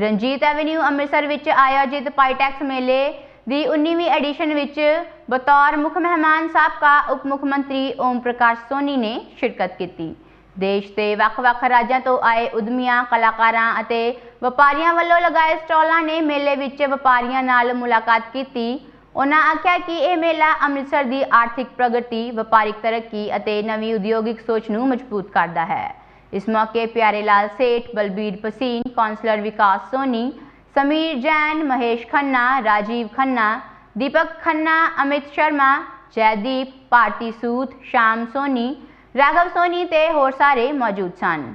Ranjit avenue Amritsar ਵਿੱਚ ਆਯੋਜਿਤ PITEX ਮੇਲੇ ਦੀ 19ਵੀਂ ਐਡੀਸ਼ਨ ਵਿੱਚ ਬਤੌਰ ਮੁੱਖ ਮਹਿਮਾਨ ਸਾਬਕਾ ਉਪ ਮੁੱਖ ਮੰਤਰੀ ਓਮ ਪ੍ਰਕਾਸ਼ ਸੋਨੀ ਨੇ ਸ਼ਿਰਕਤ ਕੀਤੀ। ਦੇਸ਼ ਦੇ ਵੱਖ-ਵੱਖ ਰਾਜਾਂ ਤੋਂ ਆਏ ਉਦਮੀਆਂ, ਕਲਾਕਾਰਾਂ ਅਤੇ ਵਪਾਰੀਆਂ ਵੱਲੋਂ ਲਗਾਏ ਸਟਾਲਾਂ ਨੇ ਮੇਲੇ ਵਿੱਚ ਵਪਾਰੀਆਂ ਨਾਲ ਮੁਲਾਕਾਤ ਕੀਤੀ। ਉਹਨਾਂ ਆਖਿਆ ਕਿ ਇਹ ਮੇਲਾ ਅੰਮ੍ਰਿਤਸਰ ਦੀ ਆਰਥਿਕ ਪ੍ਰਗਤੀ, ਵਪਾਰਿਕ ਤਰੱਕੀ ਅਤੇ ਨਵੀਂ ਉਦਯੋਗਿਕ ਸੋਚ ਨੂੰ ਮਜ਼ਬੂਤ ਕਰਦਾ ਹੈ। ਇਸ ਮੌਕੇ ਪਿਆਰੇ ਲਾਲ ਸੇਠ, ਬਲਬੀਰ ਪਸੀਨ, ਕੌਂਸਲਰ ਵਿਕਾਸ ਸੋਨੀ, ਸਮੀਰ ਜੈਨ, ਮਹੇਸ਼ ਖੰਨਾ, ਰਾਜੀਵ ਖੰਨਾ, ਦੀਪਕ ਖੰਨਾ, ਅਮਿਤ ਸ਼ਰਮਾ, ਜੈਦੀਪ, ਭਾਰਤੀ ਸੂਦ ਸ਼ਾਮ ਸੋਨੀ, ਰਾਘਵ ਸੋਨੀ ਤੇ ਹੋਰ ਸਾਰੇ ਮੌਜੂਦ ਸਨ।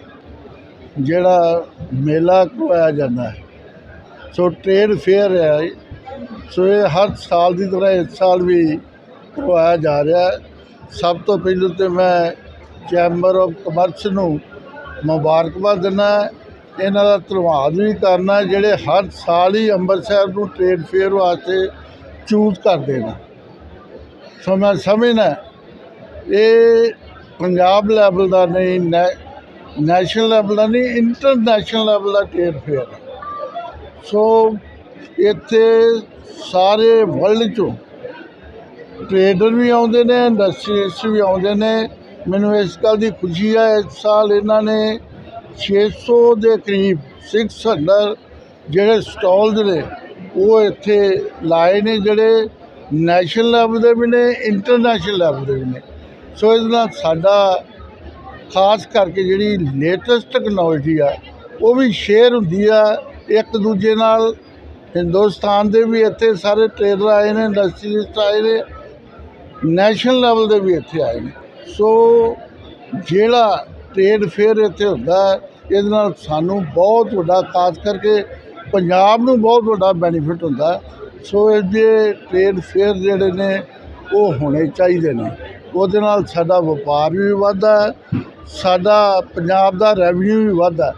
ਜਿਹੜਾ ਮੇਲਾ ਕਰਵਾਇਆ ਜਾਂਦਾ ਹੈ। ਸੋ ਟ੍ਰੇਡ ਫੇਅਰ ਹੈ। ਸੋ ਇਹ ਹਰ ਸਾਲ ਦੀ ਤਰ੍ਹਾਂ ਇਸ ਸਾਲ ਵੀ ਕਰਵਾਇਆ ਜਾ ਰਿਹਾ ਹੈ। ਸਭ ਤੋਂ ਪਹਿਲਾਂ ਤੇ ਮੈਂ ਚੈਂਬਰ ਆਫ ਕਮਰਸ ਨੂੰ ਮੁਬਾਰਕਬਾਦ ਦਿੰਦਾ ਇਹਨਾਂ ਦਾ ਧੰਨਵਾਦ ਵੀ ਕਰਨਾ ਜਿਹੜੇ ਹਰ ਸਾਲ ਹੀ ਅੰਮ੍ਰਿਤਸਰ ਨੂੰ ਟ੍ਰੇਡ ਫੇਅਰ ਵਾਸਤੇ ਚੂਜ਼ ਕਰਦੇ ਨੇ। ਸੋ ਮੈਂ ਸਮਝਦਾ ਇਹ ਪੰਜਾਬ ਲੈਵਲ ਦਾ ਨਹੀਂ ਨੈ- ਨੈਸ਼ਨਲ ਲੈਵਲ ਦਾ ਨਹੀਂ ਇੰਟਰਨੈਸ਼ਨਲ ਲੈਵਲ ਦਾ ਟ੍ਰੇਡ ਫੇਅਰ ਸੋ ਇੱਥੇ ਸਾਰੇ ਵਰਲਡ ਚੋਂ ਟ੍ਰੇਡਰ ਵੀ ਆਉਂਦੇ ਨੇ ਇੰਡਸਟਰੀਸ ਵੀ ਆਉਂਦੇ ਨੇ। ਮੈਨੂੰ ਇਸ ਗੱਲ ਦੀ ਖੁਸ਼ੀ ਹੈ, ਇਸ ਸਾਲ ਇਹਨਾਂ ਨੇ 600 ਦੇ ਕਰੀਬ 600 ਜਿਹੜੇ ਸਟਾਲਸ ਨੇ, ਉਹ ਇੱਥੇ ਲਾਏ ਨੇ, ਜਿਹੜੇ ਨੈਸ਼ਨਲ ਲੈਵਲ ਦੇ ਵੀ ਨੇ ਇੰਟਰਨੈਸ਼ਨਲ ਲੈਵਲ ਦੇ ਵੀ ਨੇ। ਸੋ ਇਸ ਨਾਲ ਸਾਡਾ ਖਾਸ ਕਰਕੇ ਜਿਹੜੀ ਲੇਟੈਸਟ ਟੈਕਨੋਲੋਜੀ ਆ, ਉਹ ਵੀ ਸ਼ੇਅਰ ਹੁੰਦੀ ਆ, ਇੱਕ ਦੂਜੇ ਨਾਲ। ਹਿੰਦੁਸਤਾਨ ਦੇ ਵੀ ਇੱਥੇ ਸਾਰੇ ਟ੍ਰੇਡਰ ਆਏ ਨੇ ਇੰਡਸਟਰੀਸਟ ਆਏ ਨੇ ਨੈਸ਼ਨਲ ਲੈਵਲ ਦੇ ਵੀ ਇੱਥੇ ਆਏ ਨੇ। ਸੋ ਜਿਹੜਾ ਟ੍ਰੇਡ ਫੇਅਰ ਇੱਥੇ ਹੁੰਦਾ, ਇਹਦੇ ਨਾਲ ਸਾਨੂੰ ਬਹੁਤ ਵੱਡਾ, ਖਾਸ ਕਰਕੇ ਪੰਜਾਬ ਨੂੰ ਬਹੁਤ ਵੱਡਾ ਬੈਨੀਫਿਟ ਹੁੰਦਾ। ਸੋ ਇਹਦੇ ਟ੍ਰੇਡ ਫੇਅਰ ਜਿਹੜੇ ਨੇ, ਉਹ ਹੋਣੇ ਚਾਹੀਦੇ ਨੇ। ਉਹਦੇ ਨਾਲ ਸਾਡਾ ਵਪਾਰ ਵੀ ਵੱਧਦਾ ਸਾਡਾ ਪੰਜਾਬ ਦਾ ਰੈਵਨਿਊ ਵੀ ਵੱਧਦਾ